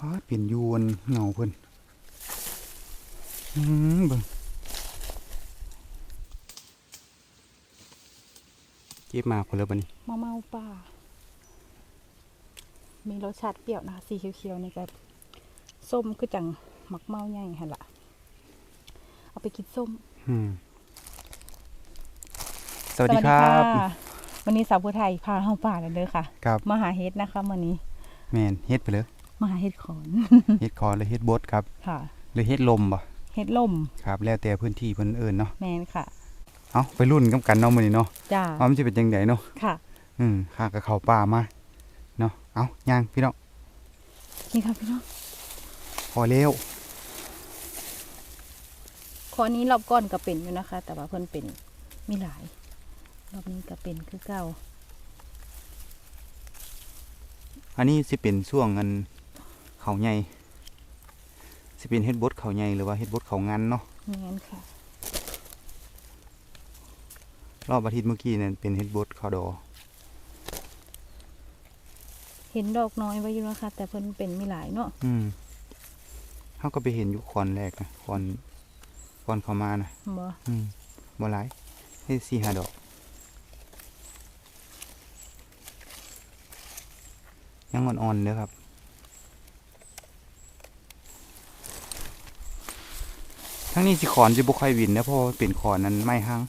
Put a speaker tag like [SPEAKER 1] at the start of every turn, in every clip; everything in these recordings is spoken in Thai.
[SPEAKER 1] พาดเปลี่ยนยวนเงาเพิ่นอืมเบิ่งเก็บมาคนละบัดนี้
[SPEAKER 2] มะเมาป่า มีรสชาติเปรี้ยวนะคะสีเขียวๆนี่ก็ส้มคือจังหมักเมาใหญ่หั่นล่ะ เอาไปกินส้ม
[SPEAKER 1] อืมสวัสดีครับะ
[SPEAKER 2] วันนี้สาวผู้ไทยพาเข้าป่าแล้วเด้อค่ะ
[SPEAKER 1] ครับ
[SPEAKER 2] มาหาเฮ็ดนะคะวันนี้
[SPEAKER 1] แมนเฮ็ดไปเลย
[SPEAKER 2] มาหาเฮ็ดขอน
[SPEAKER 1] เฮ็ดคอหรือเฮ็ดบดครับ
[SPEAKER 2] ค่ะ
[SPEAKER 1] หรือเฮ็ดลมบ่
[SPEAKER 2] เฮ็ดลม
[SPEAKER 1] ครับ แล้วแต่พื้นที่เพิ่นเอิ้นเนาะ
[SPEAKER 2] แมนค่ะ
[SPEAKER 1] เอาไปรุ่นกันกันเนาะมื้อนี้เนาะ
[SPEAKER 2] จ้า
[SPEAKER 1] ว่ามันสิเป็นจังไดเนาะ
[SPEAKER 2] ค่ะ
[SPEAKER 1] อืมข้าก็เข้าป่ามาเนาะเอาย่างพี่น้อง
[SPEAKER 2] นี่ค่ะพี่น้อง
[SPEAKER 1] พอแล้ว
[SPEAKER 2] ขอนี้รอบก้อนก็เป็นอยู่นะคะ แต่ว่าเพิ่นเป็นมีหลาย รอบนี้ก็เป็นคือเก่า
[SPEAKER 1] อันนี้สิเป็นช่วงอัน เขาใหญ่สิเป็นเฮ็ดบดเขาใหญ่หรือว่าเฮ็ดบดเขางันเนาะ
[SPEAKER 2] แมนค่ะ
[SPEAKER 1] รอบอาทิตย์เมื่อกี้นั่นเป็นเฮ็ดบดเขาดอ
[SPEAKER 2] เห็นดอกน้อยไว้อยู่นะคะแต่เพิ่นเป็นมีหลายเนาะ
[SPEAKER 1] อืมเฮาก็ไปเห็นอยู่คอนแรกนะคอนคอนเข้ามานะ
[SPEAKER 2] บ่
[SPEAKER 1] อืมบ่หลายเฮ็ดสี่ห้าดอก ยังอ่อนๆเด้อครับ ทั้งนี้สิขอนสิบ่ค่อยวินนะเพราะว่าเป็นขอนนั้นไม้หัง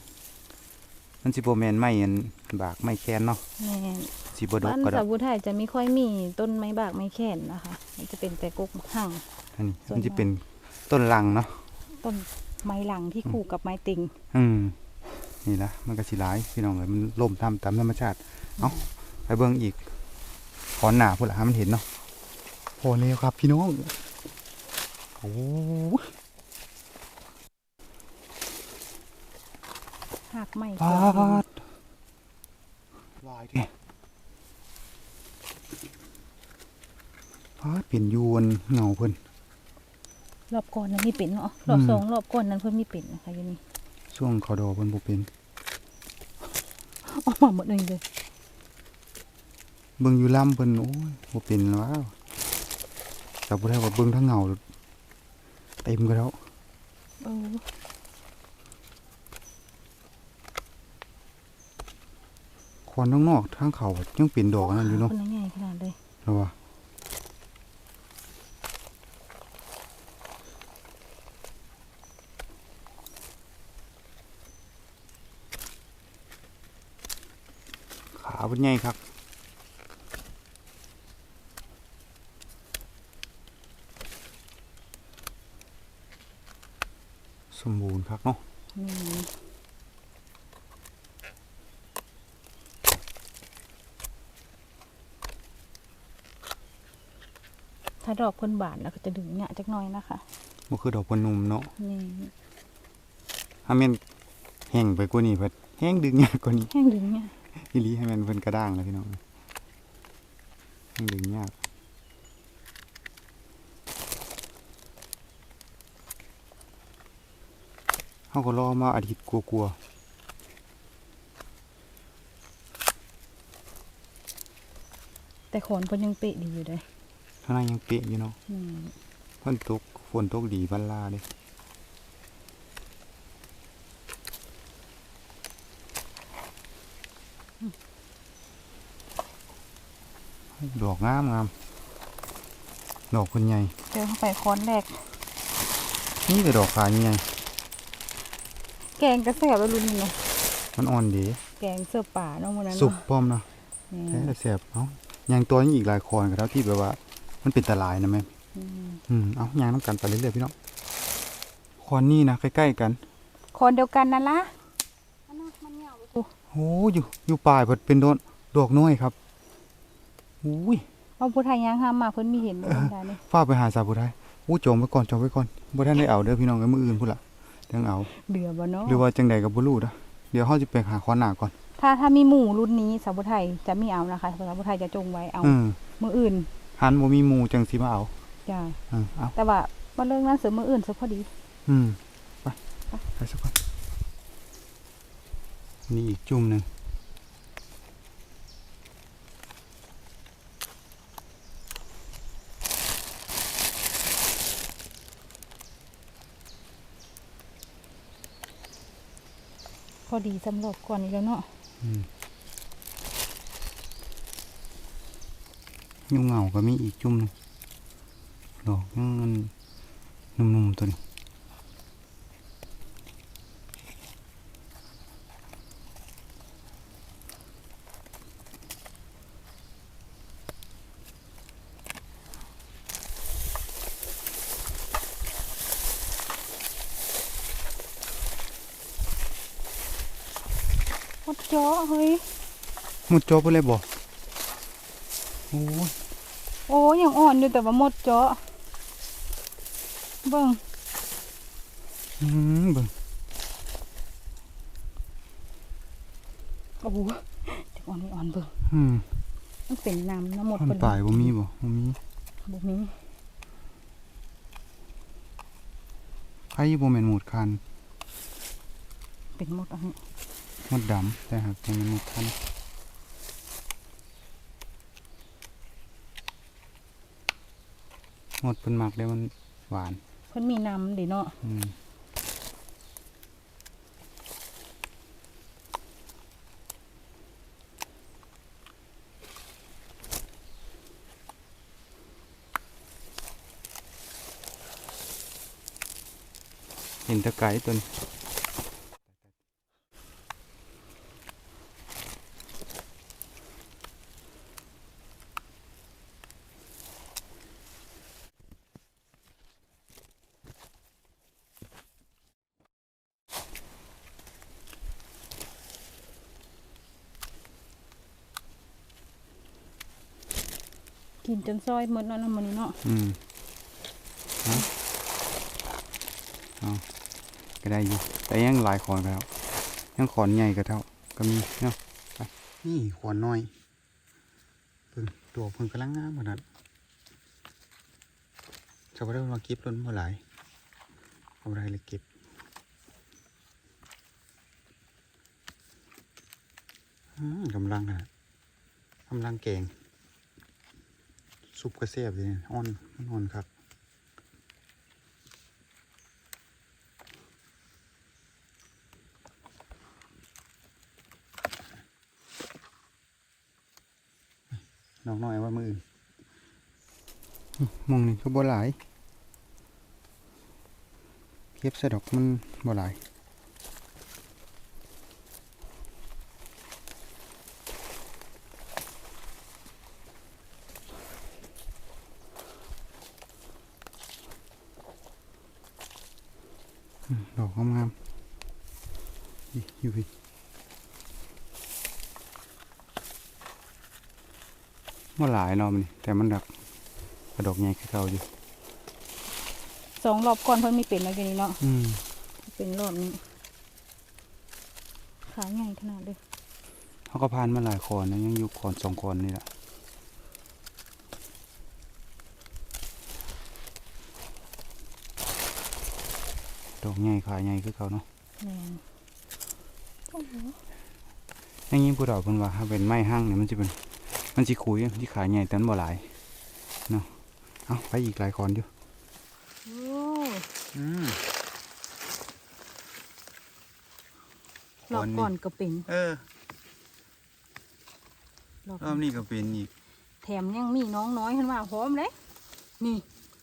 [SPEAKER 1] มันสิบ่แม่นไม้อันบากไม้แคนเนาะ
[SPEAKER 2] แม่น
[SPEAKER 1] สิบ่ดก
[SPEAKER 2] บ้าน
[SPEAKER 1] ก็ด
[SPEAKER 2] สา
[SPEAKER 1] อ
[SPEAKER 2] ว
[SPEAKER 1] ก
[SPEAKER 2] ผู้ไทยจะไม่ค่อยมีต้นไม้บากไม้แค่นนะคะมันจะเป็นแต่กกหั่ง
[SPEAKER 1] อันนี้
[SPEAKER 2] ส่วน
[SPEAKER 1] มันสิ
[SPEAKER 2] มาก
[SPEAKER 1] เป็นต้นลังเนาะ
[SPEAKER 2] ต้นไม้หลังที่คู่กับไม้ติง
[SPEAKER 1] อืมนี่ละมันก็สิหลายพี่น้องเอ้ยมันล่มทำตามธรรมชาติเอาไปเบิ่งอีกขอนหนาพุ่นละให้มันเห็นเนาะพอแล้วครับพี่น้องโอ้
[SPEAKER 2] หักไม้
[SPEAKER 1] ปา
[SPEAKER 2] เกือบ
[SPEAKER 1] ดลายดิปาดเปลี่ยนยวนเงาเพิ่น
[SPEAKER 2] รอบก่อนนั้นมีเป็นเนาะรอบ
[SPEAKER 1] อืม
[SPEAKER 2] สองรอบก่อนนั้นเพิ่นมีเป็นนะคะอยู่นี่
[SPEAKER 1] ช่วงเขาดอกเพิ่นบ่เป็น
[SPEAKER 2] ออกมาหมดเลยเลย
[SPEAKER 1] เบิ่งอยู่ลำเพิ่นโอ้ยบ่เป็นว้าวแต่บ่ได้ว่าเบิ่งทั้งเงาเต็มก็แล้ว
[SPEAKER 2] เออ
[SPEAKER 1] ควันข้างนอกทางเขายังเป็นดอกอันนั้นอยู่เนาะ
[SPEAKER 2] คนละใหญ่ขนาดเลย
[SPEAKER 1] หรอวะขาเป็นไงครับสมบูรณ์ครับเนาะ
[SPEAKER 2] นี่ ถ้าดอกเพิ่นบานแล้วก็จะดึงเนี่ยจักหน่อยนะคะ
[SPEAKER 1] มันคือดอกพนุ่มเนาะ
[SPEAKER 2] นี่
[SPEAKER 1] ถ้าแม่นแห้งไปกว่านี้เพิ่นแห้งดึงยากกว่านี้
[SPEAKER 2] แห้งดึงเนี่ย
[SPEAKER 1] อีหลีให้มันเพิ่นกระด้างเลยพี่น้องแห้งดึงยากเขาก็รอมาอาทิตย์กลัว
[SPEAKER 2] แต่ขอนเพิ่นยังเปะดีอยู่เลย
[SPEAKER 1] ๆ ข้างในยังเปียกอยู่เนาะ
[SPEAKER 2] อืม
[SPEAKER 1] เพิ่นตกฝนตกดีบันลาเด้ดอกงามงามดอกคนใหญ่
[SPEAKER 2] เจอเข้าไปค้อนแรก
[SPEAKER 1] นี่แต่ดอกขาใหญ่
[SPEAKER 2] แกงกระแสบแล้วรุ่นนี้เนาะ
[SPEAKER 1] มันอ่อนดี
[SPEAKER 2] แกงเสื้อป่าเนาะวันนั้น
[SPEAKER 1] สุก
[SPEAKER 2] เนาะ
[SPEAKER 1] พร้อมเนาะ
[SPEAKER 2] นี่
[SPEAKER 1] แท้แต่แสบเอ้ายังตัวนี้อีกหลายคอนกับเท่าที่แบบว่า มันเป็นตะลายนะแม่
[SPEAKER 2] อืม
[SPEAKER 1] อืมเอายางน้ำกันไปเรื่อยๆพี่น้องคอนนี่นะใกล้ๆกัน
[SPEAKER 2] คนเดียวกันนั่นละ
[SPEAKER 1] โอ้อยู่อยู่ปลายเพิ่นเป็นโดนดอกน้อยครับอุ้ย
[SPEAKER 2] เอาผู้ไทยย่างห้ามมาเพิ่นมีเห็นบ่เพิ่นได้นี่
[SPEAKER 1] ฟ้าไปหาสาวผู้ไทยอู้จองไว้ก่อนจองไว้ก่อนบ่ทันได้เอาเด้อพี่น้องเอ้ยมื้ออื่นพุ่นล่ะจังเอา
[SPEAKER 2] เดือบ่เนาะ
[SPEAKER 1] หรือว่าจังใดก็บ่รู้เด้อเดี๋ยวเฮาสิไปหาคอนหน้าก่อน
[SPEAKER 2] ถ้าถ้ามีหมู่รุ่นนี้สาวผู้ไทยจะมีเอานะคะสาวผู้ไทยจะจงไว้เอา
[SPEAKER 1] อืม
[SPEAKER 2] มืออื่น
[SPEAKER 1] หันบ่มีหมูจังสิมาเอา
[SPEAKER 2] จ้า
[SPEAKER 1] เออา
[SPEAKER 2] แต่ว่าบ่เรื่องนั้นเสริมืออื่นซะพอดี
[SPEAKER 1] อืมไปไปสักก่อนนี่อีกจุ่มหนึ่งพ
[SPEAKER 2] อดีสำหรับก่อนอีกแล้วเนาะ
[SPEAKER 1] อืม ยุ่งเหงาก็มีอีกจุ่มหนึงดอกยังมันนุ่มๆตัวนี้
[SPEAKER 2] หมดจ้อเฮ้ย
[SPEAKER 1] หมดจบไปเลยบ่โอ้ย
[SPEAKER 2] โอ้ยังอ่อนอยู่แต่ว่าหมดจ้อเบิ่ง
[SPEAKER 1] อืมเบิ่ง
[SPEAKER 2] โอ้โหจะอ่อนไม่อ่อนเบิ่ง
[SPEAKER 1] อืม
[SPEAKER 2] มันเป็นน้ำน้ำหมด
[SPEAKER 1] ท่อน
[SPEAKER 2] เพิ่น
[SPEAKER 1] ปลายบ่มีบ่บ่มี
[SPEAKER 2] บ่มี
[SPEAKER 1] ใครบ่แม่นหมดคัน
[SPEAKER 2] เป็นหมดอันนี้
[SPEAKER 1] หมดดำแต่หากบ่แม่นหมดคัน หมดเพิ่นมักได้มันหวาน
[SPEAKER 2] เพิ่นมีน้ำเดิเนาะ
[SPEAKER 1] อืมเห็นแตะไก่ตัวนี้
[SPEAKER 2] กินจนซอยหมดเนาะน้ำมันนี้เนาะ
[SPEAKER 1] อืมเอาเอาก็ได้อยู่แต่ยังหลายขอนแล้วยังขอนใหญ่ก็เท่าก็มีเนาะไปนี่ขอนน้อยเพิ่งตัวเพิ่งกำลังงามขนาดชาวบ้านมาเก็บล้นมาหลายเอาอะไรเลยเก็บกำลังอะกำลังแกง ซุปกระเสียบเลยเนี่อ่อนนอ่อนครับน้องน้อยว่ามืออื่นมองนี่ก็บ่หลายเก็บส่ดอกมันบ่หลาย อืมดอกงามๆนี่อยู่พี่ว่าหลายเนาะมันนี่แต่มันดักกระดอกใหญ่คือเก่าอยู่
[SPEAKER 2] สองรอบก่อนเพิ่นมีเป็นแล้วกันนี้เนาะ
[SPEAKER 1] อืม
[SPEAKER 2] เป็นรอบนี้ขาใหญ่ขนาดเลย
[SPEAKER 1] เขาก็พานมาหลายคอนนะยังอยู่คอนสองคอนนี่แหละ ดอกใหญ่ขาใหญ่คือเก่าเนาะ
[SPEAKER 2] แม่นโอ้โห
[SPEAKER 1] อย่างนี้ผู้ดอกเพิ่นว่าถ้าเป็นไม้ห้างเนี่ยมันจะเป็น มันสิขุยมันสิขาใหญ่แต่มันบ่หลายเนาะเอาไปอีกหลายคอนอยู่
[SPEAKER 2] โอ้
[SPEAKER 1] อืม
[SPEAKER 2] รอบก่อนก็เป็น
[SPEAKER 1] เออ
[SPEAKER 2] รอบ
[SPEAKER 1] รอบนี้ก็เป็นอีก
[SPEAKER 2] แถมยังมีน้องน้อยขึ้นมาหอมเลยนี่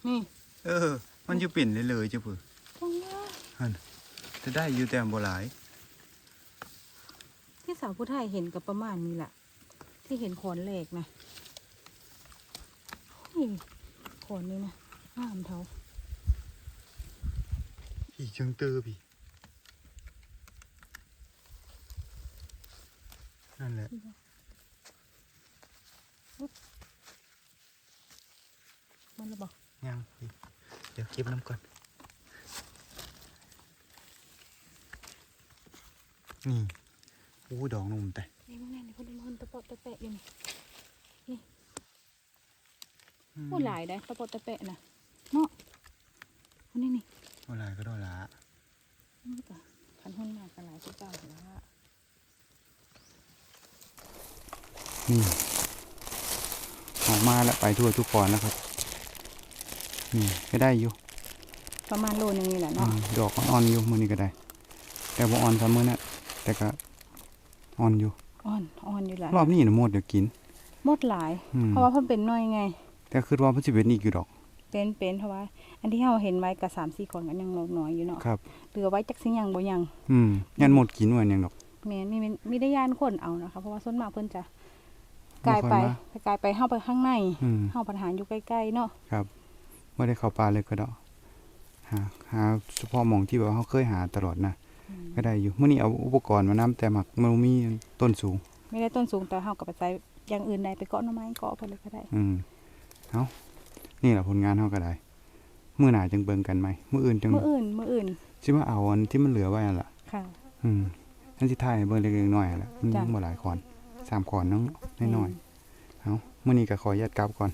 [SPEAKER 2] นี่
[SPEAKER 1] เออ มันอยู่เป็นเลยเลยๆจ้ะเพื่อ
[SPEAKER 2] ตรงนี้
[SPEAKER 1] จะได้อยู่แต่บ่หลาย
[SPEAKER 2] ที่สาวผู้ไทยเห็นกับประมาณนี้แหละที่เห็นขอนเหล็กนะนี่ขอนนี้นะงามเท่า
[SPEAKER 1] อีกจังเตอพี่นั่นแหละ
[SPEAKER 2] มันระบอก
[SPEAKER 1] ยังพี่เดี๋ยวเก็บน้ำก่อน นี่อู้ดอกนุ่มแต่
[SPEAKER 2] นี่มันแน่นี่เขาดูมันตะเปาะตะแปะอยู่นี่
[SPEAKER 1] อืม
[SPEAKER 2] พูดหลายได้ตะเปาะตะแปะนะเนาะอันนี้นี่
[SPEAKER 1] บ่หลายก็ดอกละ
[SPEAKER 2] นี่ก็พันหุ่นมากกันหลายที่เจ้าแล้ว
[SPEAKER 1] นี่ออกมาแล้วไปทั่วทุกคนแล้วครับนี่ก็ได้อยู่
[SPEAKER 2] ประมาณโลนึงนี่แหละ
[SPEAKER 1] อื
[SPEAKER 2] เนาะ
[SPEAKER 1] มดอกอ่อนๆอยู่มือนี้ก็ได้ แต่บ่อ่อนทำมือน่ะ แต่ก็อ่อนอยู่
[SPEAKER 2] อ่อนอ่อนอยู่แหละ
[SPEAKER 1] รอบนี้น่ะหมดเดี๋ยวกิน
[SPEAKER 2] หมดหลาย
[SPEAKER 1] อืม
[SPEAKER 2] เพราะว่าเพิ่นเป็นน้อยไง
[SPEAKER 1] แต่คิดว่าเพิ่นสิเป็นอีกอยู่ดอก
[SPEAKER 2] เป็นเป็นเพราะว่า อันที่เราเห็นไว้กับสามสี่คนกันยังน้อยอยู่เนาะ
[SPEAKER 1] ครับ
[SPEAKER 2] เหลือไว้จักสิยังบ่ยัง
[SPEAKER 1] อืมยันหมดกินว่าหยังดอก
[SPEAKER 2] แม่นมีมีมีได้ย่านคนเอานะคะเพราะว่าส่วนมากเพิ่นจะกลายไป
[SPEAKER 1] บ่ค่อยมา
[SPEAKER 2] กลายไปเฮาไปข้างใน
[SPEAKER 1] อืม
[SPEAKER 2] เฮาปัญหาอยู่ใกล้ๆเนาะ
[SPEAKER 1] ครับบ่ได้เข้าป่าเลยก็ดอกหาหาเฉพาะหม่องที่แบบว่าเฮาเคยหาตลอดนะ ก็ได้อยู่มื้อนี้เอาอุปกรณ์มานํแต่หมักมันบ่มีต้นสูง
[SPEAKER 2] ไม่ได้ต้นสูงแต่เฮาก็ไปใช้อย่างอื่นได้ไปเกาะหน่อไม้เกาะไปเลยก็ได้
[SPEAKER 1] อืมเอานี่แหละผลงานเฮาก็ได้มื้อหน้าจังเบิ่งกันไหมมื้ออื่นจัง
[SPEAKER 2] มื้ออื่นมื้ออื่น
[SPEAKER 1] สิมาเอาอันที่มันเหลือไว้นั่นล่ะ
[SPEAKER 2] ค่ะ
[SPEAKER 1] อืมนั่นสิถ่ายให้เบิ่งเล็กๆน้อยๆแหละมัน
[SPEAKER 2] จ้ะ
[SPEAKER 1] ยังบ่หลายคอนสามคอนเนาะน้อยๆเอามื้อนี้ก็ขออนุญาตกลับก่อน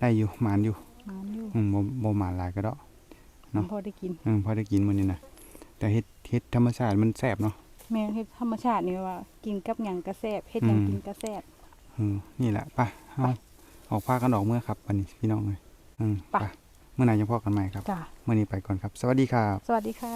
[SPEAKER 1] ได้อยู่หมานอยู่
[SPEAKER 2] น้ำอยู่
[SPEAKER 1] อืมบ่บ่หมานหลายก็ดอกเนาะ
[SPEAKER 2] พอได้กิน
[SPEAKER 1] อืมพอได้กินมื้อนี้นะ แต่เฮ็ดเฮ็ดธรรมชาติมันแซ่บเนาะ
[SPEAKER 2] แม่เฮ็ดธรรมชาตินี่ว่า กินกับหยังก็แซ่บเฮ็ดหยัง
[SPEAKER 1] อืม
[SPEAKER 2] กินก็แซ่บ
[SPEAKER 1] อืมนี่แหละไปเอาออกพากันออกเมื่อครับวันนี้พี่น้องเลยอืม
[SPEAKER 2] ไป
[SPEAKER 1] ไปเมื่อไหร่จะพอกันใหม่ครับ
[SPEAKER 2] จ้ะ
[SPEAKER 1] เมื่อนี้ไปก่อนครับ สวัสดีครับ
[SPEAKER 2] สวัสดีค่ะ